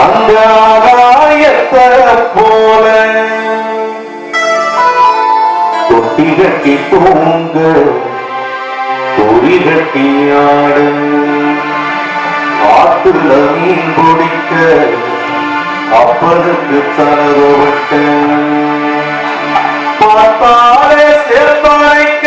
அந்த ஆகாயத்தை போல தொட்டி கட்டி தூங்க தொடி கட்டி ஆடு ஆற்றுல மீன் பிடிக்க அப்பனுக்கு தரவட்ட பார்த்தாலே சேர்த்தாய்க்க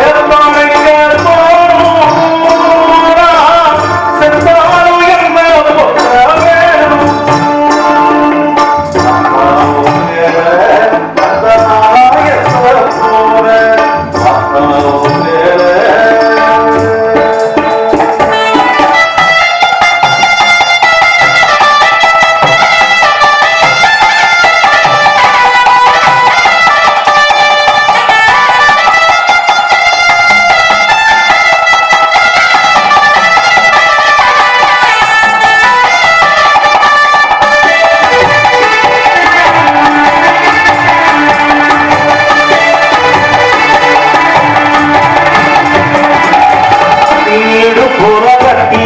ఏడు కూర పట్టి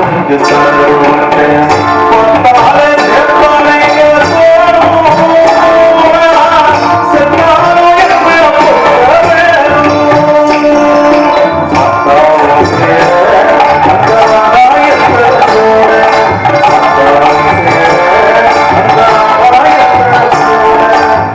because I don't wanna dance.